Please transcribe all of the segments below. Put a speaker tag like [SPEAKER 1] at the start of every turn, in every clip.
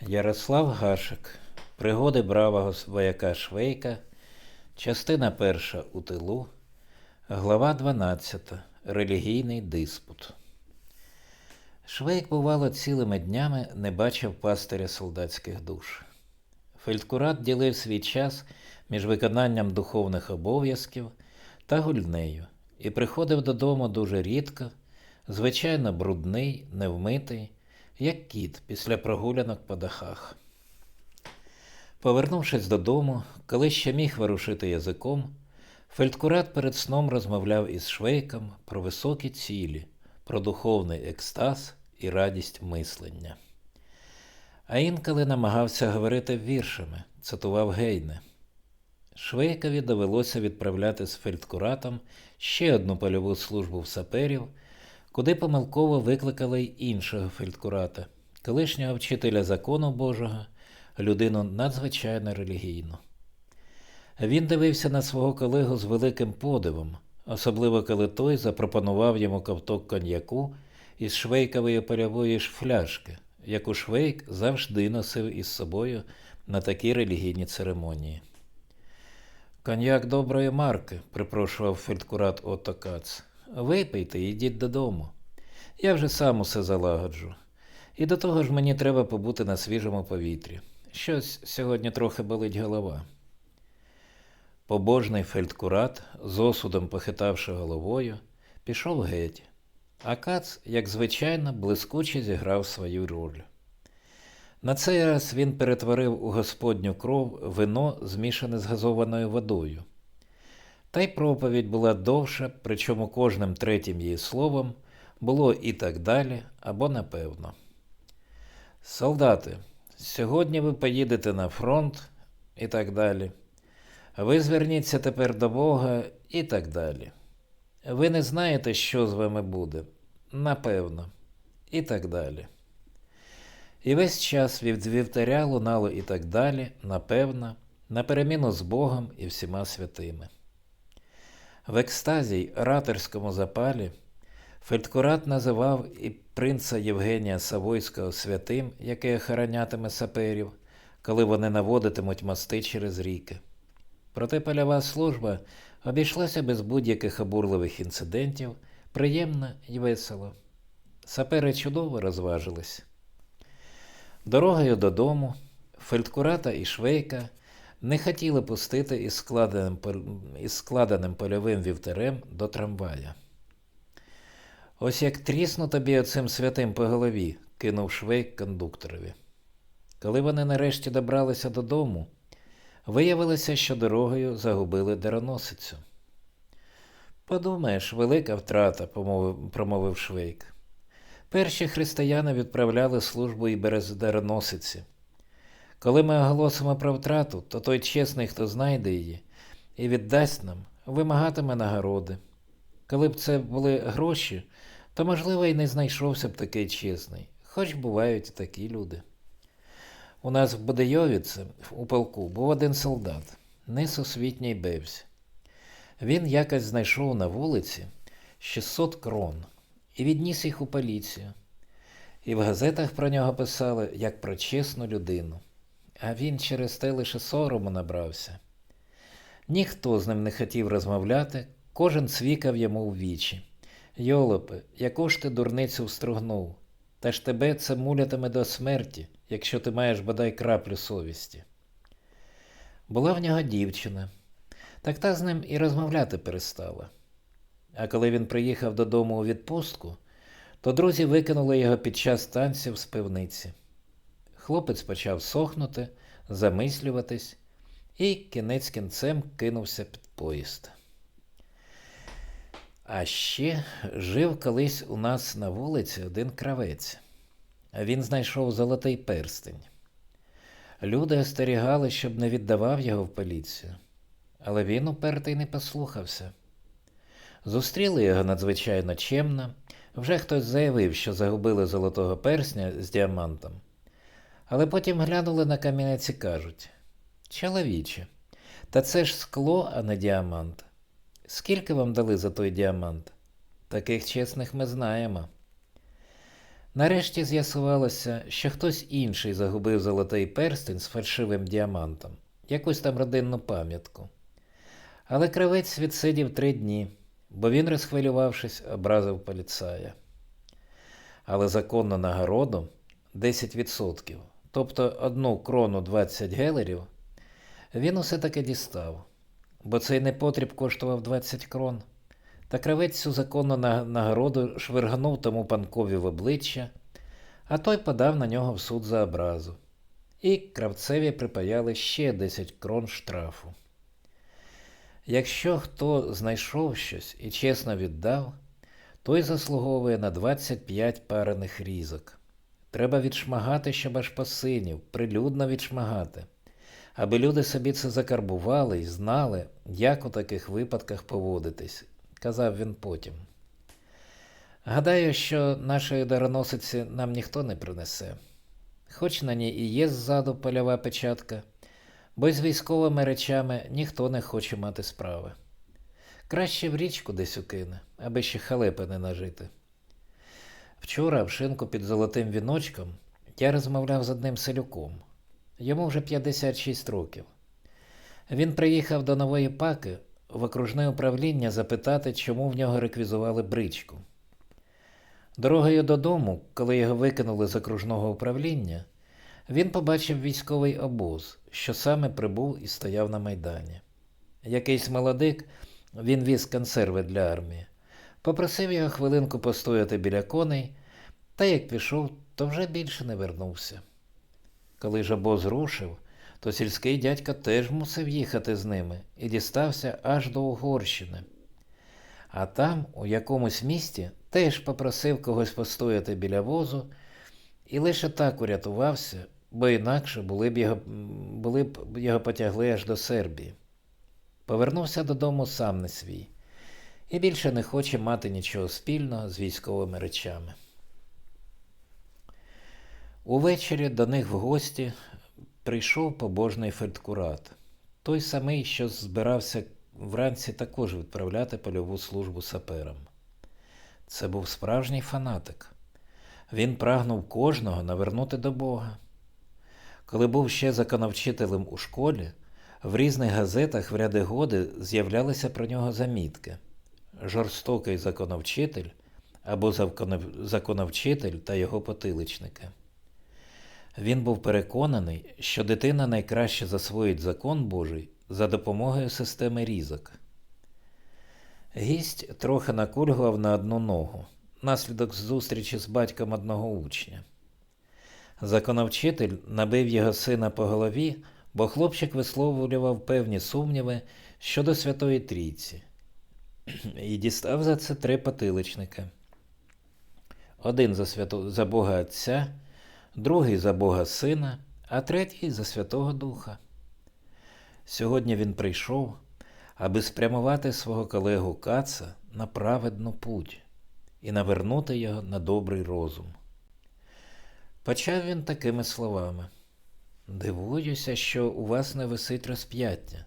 [SPEAKER 1] Ярослав Гашик. Пригоди бравого вояка Швейка. Частина перша у тилу. Глава 12. Релігійний диспут. Швейк, бувало, цілими днями не бачив пастиря солдатських душ. Фельдкурат ділив свій час між виконанням духовних обов'язків та гульнею і приходив додому дуже рідко, звичайно брудний, невмитий, як кіт після прогулянок по дахах. Повернувшись додому, коли ще міг ворушити язиком, Фельдкурат перед сном розмовляв із Швейком про високі цілі, про духовний екстаз і радість мислення. А інколи намагався говорити віршами, цитував Гейне. Швейкові довелося відправляти з фельдкуратом ще одну польову службу в саперів, куди помилково викликали й іншого фельдкурата, колишнього вчителя закону Божого, людину надзвичайно релігійну. Він дивився на свого колегу з великим подивом, особливо коли той запропонував йому ковток коньяку із швейкової польової ж фляжки, яку швейк завжди носив із собою на такі релігійні церемонії. Коньяк доброї марки, припрошував фельдкурат Отто Кац. Випийте і йдіть додому. Я вже сам усе залагоджу. І до того ж мені треба побути на свіжому повітрі. Щось сьогодні трохи болить голова. Побожний фельдкурат, з осудом похитавши головою, пішов геть, а Кац, як звичайно, блискуче зіграв свою роль. На цей раз він перетворив у господню кров вино, змішане з газованою водою. Та й проповідь була довша, причому кожним третім її словом було і так далі, або напевно. Солдати, сьогодні ви поїдете на фронт і так далі. Ви зверніться тепер до Бога і так далі. Ви не знаєте, що з вами буде? Напевно, і так далі. І весь час від вівтаря лунало і так далі, напевно, на переміну з Богом і всіма святими. В екстазі й ораторському запалі Фельдкурат називав і принца Євгенія Савойського святим, який охоронятиме саперів, коли вони наводитимуть мости через ріки. Проте польова служба обійшлася без будь-яких обурливих інцидентів, приємно і весело. Сапери чудово розважились. Дорогою додому Фельдкурата і Швейка не хотіли пустити із складеним, із складеним польовим вівтарем до трамвая. Ось як трісну тобі оцим святим по голові, кинув Швейк кондукторові. Коли вони нарешті добралися додому, виявилося, що дорогою загубили дароносицю. Подумаєш, велика втрата, промовив Швейк. Перші християни відправляли службу і без дароносиці. Коли ми оголосимо про втрату, то той чесний, хто знайде її, і віддасть нам, вимагатиме нагороди. Коли б це були гроші, то, можливо, і не знайшовся б такий чесний, хоч бувають і такі люди. У нас в Будейовіці, у полку, був один солдат, несусвітній бевсь. Він якось знайшов на вулиці 600 крон і відніс їх у поліцію. І в газетах про нього писали як про чесну людину. А він через те лише сорому набрався. Ніхто з ним не хотів розмовляти, кожен цвікав йому в вічі. Йолопе, яку ж ти дурницю встругнув? Та ж тебе це мулятиме до смерті, якщо ти маєш бодай краплю совісті. Була в нього дівчина, так та з ним і розмовляти перестала. А коли він приїхав додому у відпустку, то друзі викинули його під час танців з пивниці. Хлопець почав сохнути, замислюватись і кінець кінцем кинувся під поїзд. А ще жив колись у нас на вулиці один кравець. Він знайшов золотий перстень. Люди остерігали, щоб не віддавав його в поліцію, але він упертий не послухався. Зустріли його надзвичайно чемно. Вже хтось заявив, що загубили золотого персня з діамантом. Але потім глянули на камінець і кажуть: Чоловіче, та це ж скло, а не діамант. Скільки вам дали за той діамант? Таких чесних ми знаємо. Нарешті з'ясувалося, що хтось інший загубив золотий перстень з фальшивим діамантом, якусь там родинну пам'ятку. Але кривець відсидів три дні, бо він, розхвилювавшись, образив поліцая. Але законну нагороду 10%, тобто одну крону 20 гелерів, він усе таки дістав, бо цей непотріб коштував 20 крон. Та кравець цю законну нагороду швирганув тому панкові в обличчя, а той подав на нього в суд за образу. І кравцеві припаяли ще 10 крон штрафу. Якщо хто знайшов щось і чесно віддав, той заслуговує на 25 парених різок. Треба відшмагати, щоб аж посинів, прилюдно відшмагати, аби люди собі це закарбували і знали, як у таких випадках поводитись, казав він потім. Гадаю, що нашої дароносиці нам ніхто не принесе, хоч на ній і є ззаду польова печатка, бо з військовими речами ніхто не хоче мати справи. Краще в річку десь укине, аби ще халепи не нажити. Вчора в шинку під золотим віночком я розмовляв з одним селюком. Йому вже 56 років. Він приїхав до нової паки в окружне управління запитати, чому в нього реквізували бричку. Дорогою додому, коли його викинули з окружного управління, він побачив військовий обоз, що саме прибув і стояв на майдані. Якийсь молодик, він віз консерви для армії, попросив його хвилинку постояти біля коней, та як пішов, то вже більше не вернувся. Коли ж обоз рушив, то сільський дядько теж мусив їхати з ними і дістався аж до Угорщини. А там, у якомусь місті, теж попросив когось постояти біля возу і лише так урятувався, бо інакше були б його, були б його потягли аж до Сербії. Повернувся додому сам не свій і більше не хоче мати нічого спільного з військовими речами. Увечері до них в гості прийшов побожний фельдкурат, той самий, що збирався вранці також відправляти польову службу саперам. Це був справжній фанатик. Він прагнув кожного навернути до Бога. Коли був ще законовчителем у школі, в різних газетах в ряди годи з'являлися про нього замітки. Жорстокий законовчитель або законовчитель та його потиличники. Він був переконаний, що дитина найкраще засвоїть закон Божий за допомогою системи різок. Гість трохи накульгував на одну ногу, наслідок зустрічі з батьком одного учня. Законовчитель набив його сина по голові, бо хлопчик висловлював певні сумніви щодо Святої Трійці і дістав за це три потиличника. Один за, свято... за Бога Отця, другий за Бога Сина, а третій за Святого Духа. Сьогодні він прийшов, аби спрямувати свого колегу Каца на праведну путь і навернути його на добрий розум. Почав він такими словами: Дивуюся, що у вас не висить розп'яття.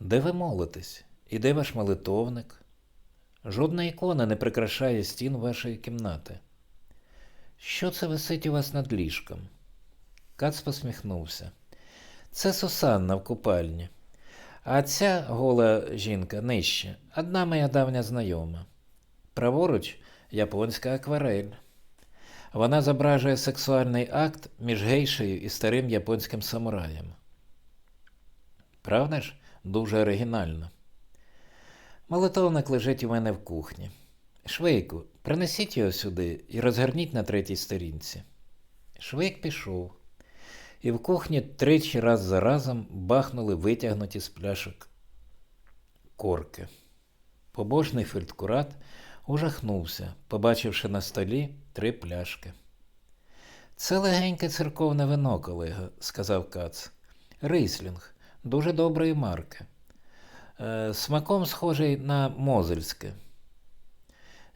[SPEAKER 1] Де ви молитесь? І де ваш молитовник? Жодна ікона не прикрашає стін вашої кімнати. Що це висить у вас над ліжком? Кац посміхнувся. Це Сусанна в купальні. А ця гола жінка нижче, одна моя давня знайома. Праворуч японська акварель. Вона зображує сексуальний акт між гейшею і старим японським самураєм. Правда ж, дуже оригінально. Молитовник лежить у мене в кухні. Швейку, принесіть його сюди і розгорніть на третій сторінці. Швейк пішов, і в кухні тричі раз за разом бахнули витягнуті з пляшок корки. Побожний фельдкурат ужахнувся, побачивши на столі три пляшки. Це легеньке церковне вино, колега, сказав Кац. Рислінг, дуже доброї марки. Е, смаком схожий на мозельське.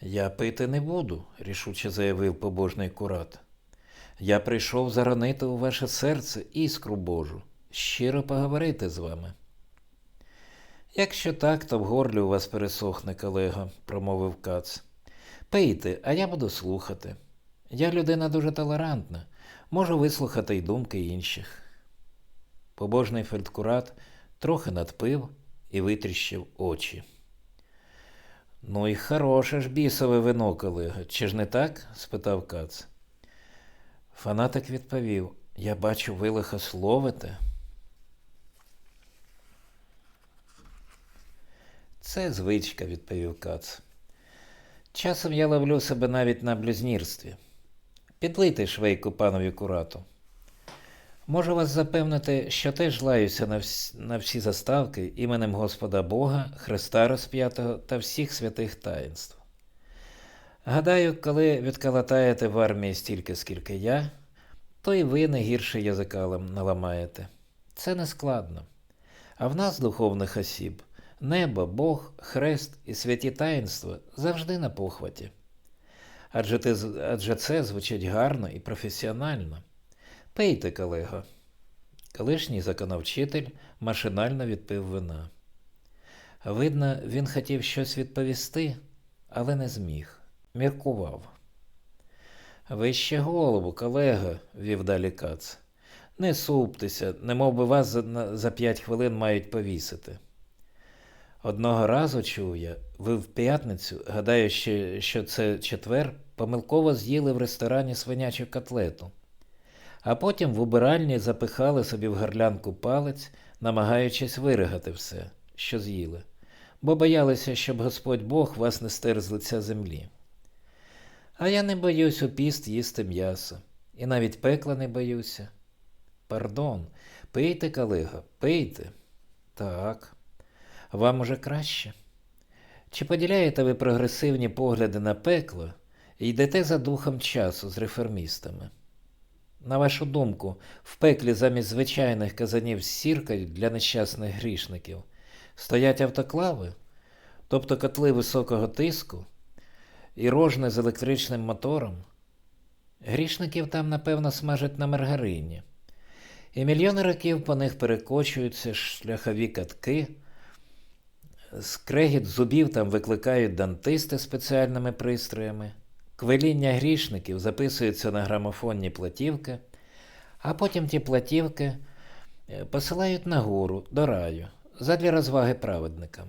[SPEAKER 1] Я пити не буду, рішуче заявив побожний курат. Я прийшов заронити у ваше серце іскру Божу, щиро поговорити з вами. Якщо так, то в горлі у вас пересохне, колего, промовив Кац. Пийте, а я буду слухати. Я людина дуже толерантна, можу вислухати й думки інших. Побожний фельдкурат трохи надпив і витріщив очі. Ну і хороше ж бісове вино, колега, чи ж не так? спитав Кац. Фанатик відповів: Я бачу, ви лихословите. Це звичка, відповів Кац. Часом я ловлю себе навіть на блюзнірстві. Підлийте швейку панові курату. Можу вас запевнити, що теж лаюся на, вс... на всі заставки іменем Господа Бога, Христа Розп'ятого та всіх святих таїнств. Гадаю, коли відкалатаєте в армії стільки, скільки я, то і ви не гірше язика наламаєте. Це не складно. А в нас, духовних осіб, небо, Бог, хрест і святі таїнства завжди на похваті. Адже, ти, адже це звучить гарно і професіонально. Пийте, колего. Колишній законовчитель машинально відпив вина. Видно, він хотів щось відповісти, але не зміг. Міркував. Вище голову, колего, вів далі Кац. Не суптеся, немов би вас за, за п'ять хвилин мають повісити. Одного разу чув я, ви в п'ятницю, гадаю, що, що це четвер, помилково з'їли в ресторані свинячу котлету, а потім в убиральні запихали собі в горлянку палець, намагаючись виригати все, що з'їли, бо боялися, щоб Господь Бог вас не стер з лиця землі. А я не боюсь у піст їсти м'ясо, і навіть пекла не боюся. Пардон, пийте, колего, пийте. Так. Вам уже краще? Чи поділяєте ви прогресивні погляди на пекло і йдете за духом часу з реформістами? На вашу думку, в пеклі замість звичайних казанів з сіркою для нещасних грішників стоять автоклави, тобто котли високого тиску і рожни з електричним мотором? Грішників там, напевно, смажать на маргарині. І мільйони років по них перекочуються шляхові катки. Скрегіт зубів там викликають дантисти спеціальними пристроями. Квеління грішників записується на грамофонні платівки, а потім ті платівки е, посилають нагору до раю задля розваги праведникам.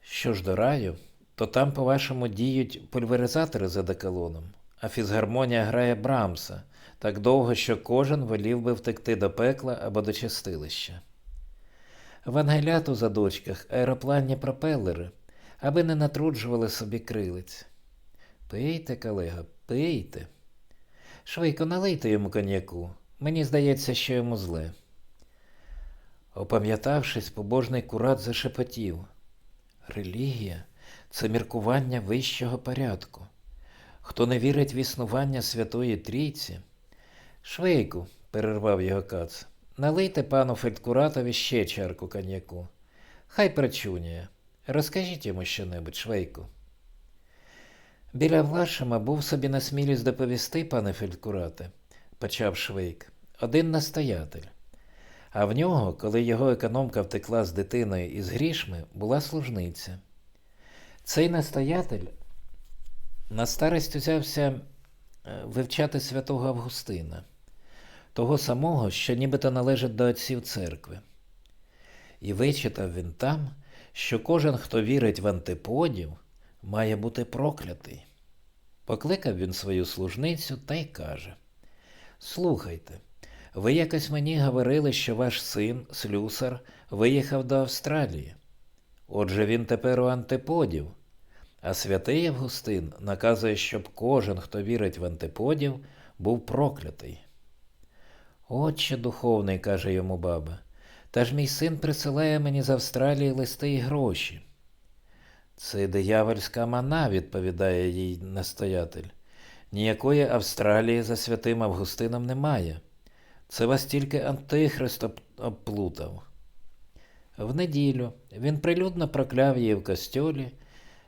[SPEAKER 1] Що ж до раю, то там, по-вашому, діють пульверизатори за декалоном, а фізгармонія грає Брамса так довго, що кожен волів би втекти до пекла або до чистилища. В ангеляту за дочках аеропланні пропелери, аби не натруджували собі крилиць. Пийте, колега, пийте. Швидко налийте йому коньяку. Мені здається, що йому зле. Опам'ятавшись, побожний курат зашепотів. Релігія це міркування вищого порядку. Хто не вірить в існування Святої Трійці. Швейку, перервав його кац, налийте пану Фельдкуратові ще чарку коньяку. Хай причуняє. Розкажіть йому щонебудь, швейку. Біля Влашима був собі на смілість доповісти, пане Фельдкурате, почав Швейк, один настоятель. А в нього, коли його економка втекла з дитиною із грішми, була служниця. Цей настоятель на старість узявся е, вивчати святого Августина, того самого, що нібито належить до отців церкви. І вичитав він там, що кожен, хто вірить в антиподів, має бути проклятий. Покликав він свою служницю та й каже: Слухайте, ви якось мені говорили, що ваш син, слюсар, виїхав до Австралії. Отже, він тепер у антиподів. А святий Августин наказує, щоб кожен, хто вірить в антиподів, був проклятий. Отче духовний, каже йому баба, та ж мій син присилає мені з Австралії листи й гроші. Це диявольська мана, відповідає їй настоятель. Ніякої Австралії за святим Августином немає. Це вас тільки Антихрист обплутав. В неділю він прилюдно прокляв її в костьолі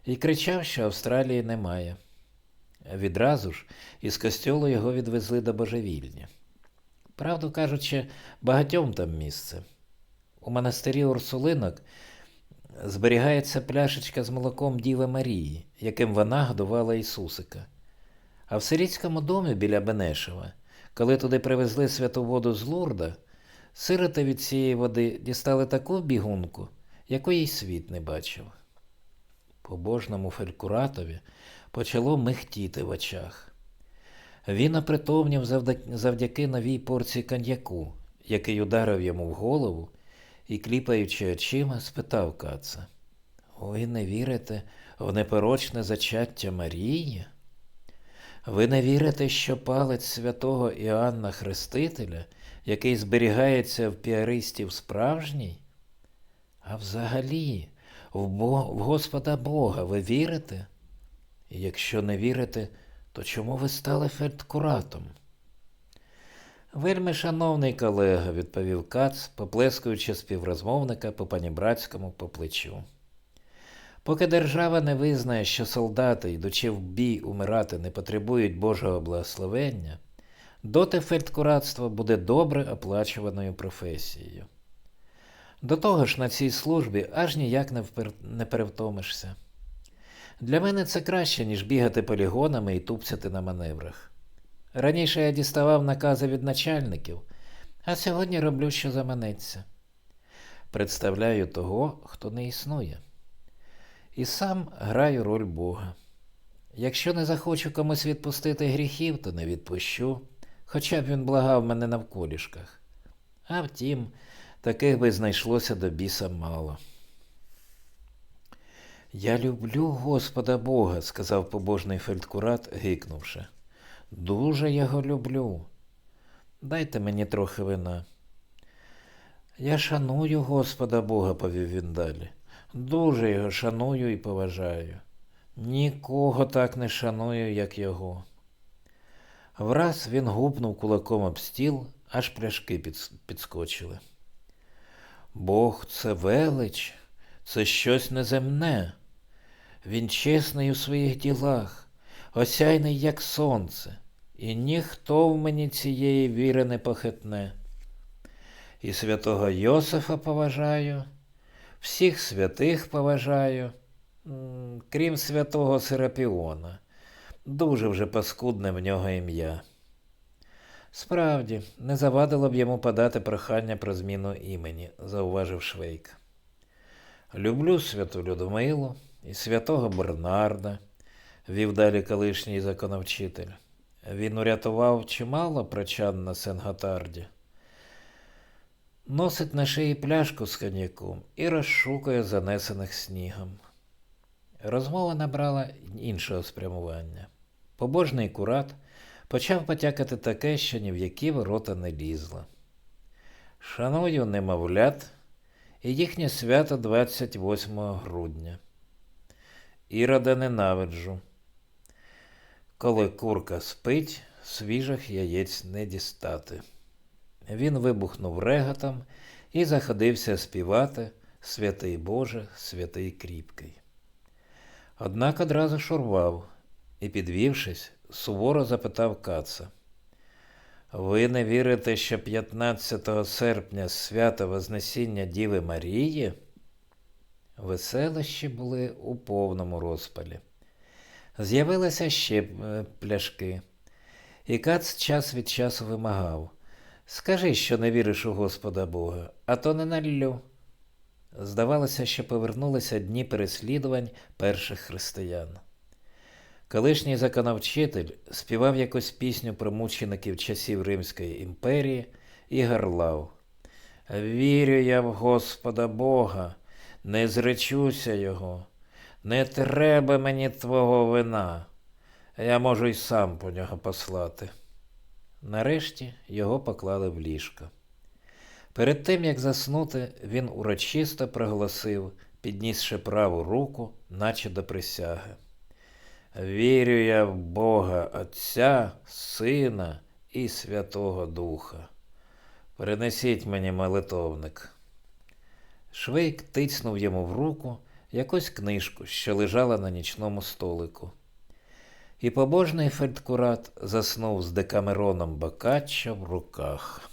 [SPEAKER 1] і кричав, що Австралії немає. Відразу ж із костьолу його відвезли до божевільні. Правду кажучи, багатьом там місце. У монастирі Урсулинок зберігається пляшечка з молоком Діви Марії, яким вона годувала Ісусика. А в сирітському домі біля Бенешева, коли туди привезли святу воду з Лурда, сироти від цієї води дістали таку бігунку, якої й світ не бачив. Побожному фелькуратові почало михтіти в очах. Він опритомнів завдяки новій порції коньяку, який ударив йому в голову, і, кліпаючи очима, спитав Каца. Ви не вірите в непорочне зачаття Марії? Ви не вірите, що палець святого Іоанна Хрестителя, який зберігається в піаристів справжній? А взагалі, в, Бо... в Господа Бога ви вірите? І якщо не вірите, то чому ви стали фельдкуратом? Вельми шановний колега, відповів Кац, поплескуючи співрозмовника по панібратському по плечу. Поки держава не визнає, що солдати, йдучи в бій умирати, не потребують Божого благословення, доти фельдкуратство буде добре оплачуваною професією. До того ж, на цій службі аж ніяк не, впер... не перевтомишся. Для мене це краще, ніж бігати полігонами і тупцяти на маневрах. Раніше я діставав накази від начальників, а сьогодні роблю, що заманеться. Представляю того, хто не існує. І сам граю роль Бога. Якщо не захочу комусь відпустити гріхів, то не відпущу, хоча б він благав мене навколішках. А втім, таких би знайшлося до біса мало. Я люблю Господа Бога, сказав побожний фельдкурат, гикнувши. Дуже його люблю. Дайте мені трохи вина. Я шаную Господа Бога, повів він далі. Дуже його шаную і поважаю. Нікого так не шаную, як його. Враз він гупнув кулаком об стіл, аж пляшки підс- підскочили. Бог це велич, це щось неземне. Він чесний у своїх ділах, осяйний, як сонце, і ніхто в мені цієї віри не похитне. І святого Йосифа поважаю, всіх святих поважаю, крім святого Серапіона. Дуже вже паскудне в нього ім'я. Справді, не завадило б йому подати прохання про зміну імені, зауважив Швейк. Люблю святу Людмилу і святого Бернарда, вів далі колишній законовчитель. Він урятував чимало прочан на Сен-Готарді. Носить на шиї пляшку з коньяком і розшукує занесених снігом. Розмова набрала іншого спрямування. Побожний курат почав потякати таке, що ні в які ворота не лізло. Шаную немовлят і їхнє свято 28 грудня. Ірода ненавиджу. Коли курка спить, свіжих яєць не дістати. Він вибухнув реготом і заходився співати Святий Боже, святий кріпкий. Однак одразу шурвав і, підвівшись, суворо запитав Каца. Ви не вірите, що 15 серпня свято Вознесіння Діви Марії? Веселищі були у повному розпалі. З'явилися ще е, пляшки, і Кац час від часу вимагав. Скажи, що не віриш у Господа Бога, а то не наллю. Здавалося, що повернулися дні переслідувань перших християн. Колишній законовчитель співав якусь пісню про мучеників часів Римської імперії і гарлав. Вірю я в Господа Бога, не зречуся Його, не треба мені твого вина, я можу й сам по нього послати. Нарешті його поклали в ліжко. Перед тим, як заснути, він урочисто проголосив, піднісши праву руку, наче до присяги. Вірю я в Бога Отця, Сина і Святого Духа. Принесіть мені молитовник. Швейк тицнув йому в руку якусь книжку, що лежала на нічному столику. І побожний фельдкурат заснув з декамероном Бокаччо в руках.